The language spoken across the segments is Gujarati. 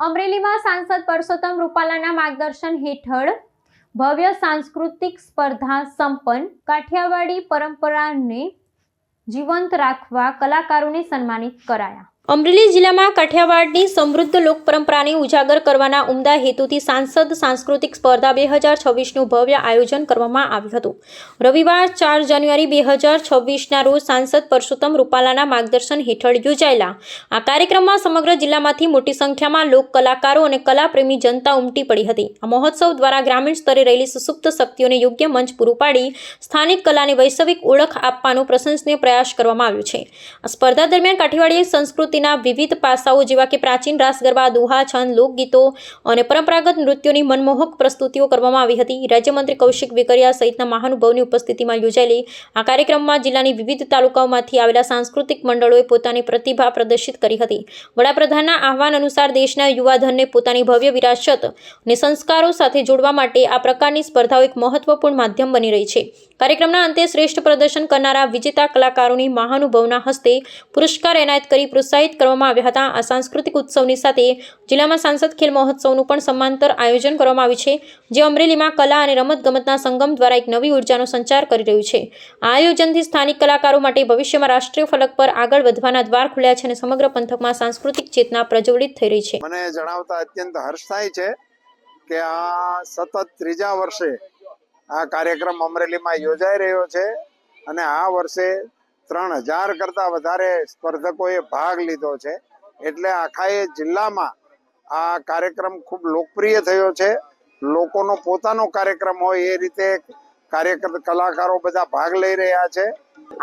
અમરેલીમાં સાંસદ પરસોત્તમ રૂપાલાના માર્ગદર્શન હેઠળ ભવ્ય સાંસ્કૃતિક સ્પર્ધા સંપન્ન. કાઠિયાવાડી પરંપરાને જીવંત રાખવા કલાકારોને સન્માનિત કરાયા. અમરેલી જિલ્લામાં કાઠિયાવાડની સમૃદ્ધ લોક પરંપરાને ઉજાગર કરવાના ઉમદા હેતુથી સાંસદ સાંસ્કૃતિક સ્પર્ધા બે હજાર છવ્વીસનું ભવ્ય આયોજન કરવામાં આવ્યું હતું. રવિવાર ચાર જાન્યુઆરી બે હજાર છવ્વીસના રોજ સાંસદ પરસોત્તમ રૂપાલાના માર્ગદર્શન હેઠળ યોજાયેલા આ કાર્યક્રમમાં સમગ્ર જિલ્લામાંથી મોટી સંખ્યામાં લોક કલાકારો અને કલાપ્રેમી જનતા ઉમટી પડી હતી. આ મહોત્સવ દ્વારા ગ્રામીણ સ્તરે રહેલી સુસુપ્ત શક્તિઓને યોગ્ય મંચ પૂરું પાડી સ્થાનિક કલાને વૈશ્વિક ઓળખ આપવાનો પ્રશંસનીય પ્રયાસ કરવામાં આવ્યો છે. આ સ્પર્ધા દરમિયાન કાઠિયાવાડી સંસ્કૃતિના વિવિધ પાસાઓ જેવા કે પ્રાચીન રાસ, ગરબા, દોહા, છંદ, લોકગીતો અને પરંપરાગત નૃત્યોની મનમોહક પ્રસ્તુતિઓ કરવામાં આવી હતી. રાજ્યમંત્રી કૌશિક વેકરિયા સહિતના મહાનુભાવની ઉપસ્થિતિમાં યોજાયેલી આ કાર્યક્રમમાં જિલ્લાની વિવિધ તાલુકાઓમાંથી આવેલા સાંસ્કૃતિક મંડળોએ પોતાની પ્રતિભા પ્રદર્શિત કરી હતી. વડાપ્રધાનના આહવાન અનુસાર દેશના યુવાધનને પોતાની ભવ્ય વિરાસત અને સંસ્કારો સાથે જોડવા માટે આ પ્રકારની સ્પર્ધાઓ એક મહત્વપૂર્ણ માધ્યમ બની રહી છે. કાર્યક્રમના અંતે શ્રેષ્ઠ પ્રદર્શન કરનારા વિજેતા કલાકારોની મહાનુભાવના હસ્તે પુરસ્કાર એનાયત કરી પ્રોત્સાહિત કરવામાં આવ્યા હતા. આ સાંસ્કૃતિક ઉત્સવની સાથે જિલ્લામાં સાંસદ ખેલ મહોત્સવનું પણ સમાંતર આયોજન કરવામાં આવ્યું છે, જે અમરેલીમાં કલા અને રમતગમતના સંગમ દ્વારા એક નવી ઉર્જાનો સંચાર કરી રહ્યું છે. આ આયોજનથી સ્થાનિક કલાકારો માટે ભવિષ્યમાં રાષ્ટ્રીય ફલક પર આગળ વધવાના દ્વાર ખુલ્યા છે અને સમગ્ર પંથકમાં સાંસ્કૃતિક ચેતના પ્રજ્વલિત થઈ રહી છે. મને જણાવતા અત્યંત હર્ષ થાય છે કે આ સતત ત્રીજા વર્ષે આ કાર્યક્રમ અમરેલીમાં યોજાઈ રહ્યો છે અને આ વર્ષે ત્રણ હજાર કરતાં વધારે સ્પર્ધકોએ ભાગ લીધો છે. એટલે આખા એ જિલ્લામાં આ કાર્યક્રમ ખૂબ લોકપ્રિય થયો છે. લોકોનો પોતાનો કાર્યક્રમ હોય એ રીતે કાર્યકર, કલાકારો બધા ભાગ લઈ રહ્યા છે.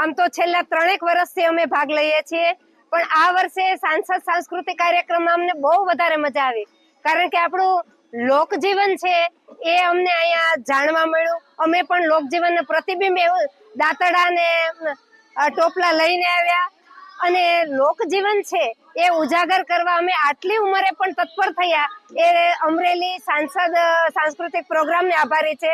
આમ તો છેલ્લા ત્રણેક વર્ષથી અમે ભાગ લઈએ છીએ, પણ આ વર્ષે સાંસદ સાંસ્કૃતિક કાર્યક્રમમાં અમને બહુ વધારે મજા આવી. કારણ કે આપણું લોકજીવન છે એ અમને અહીંયા જાણવા મળ્યું. અમે પણ લોકજીવનનું પ્રતિબિંબ એવું દાંતડા ને ટોપલા લઈને આવ્યા અને લોકજીવન છે એ ઉજાગર કરવા અમે આટલી ઉંમરે પણ તત્પર થયા. એ અમરેલી સાંસદ, સાંસ્કૃતિક પ્રોગ્રામને આભારી છે.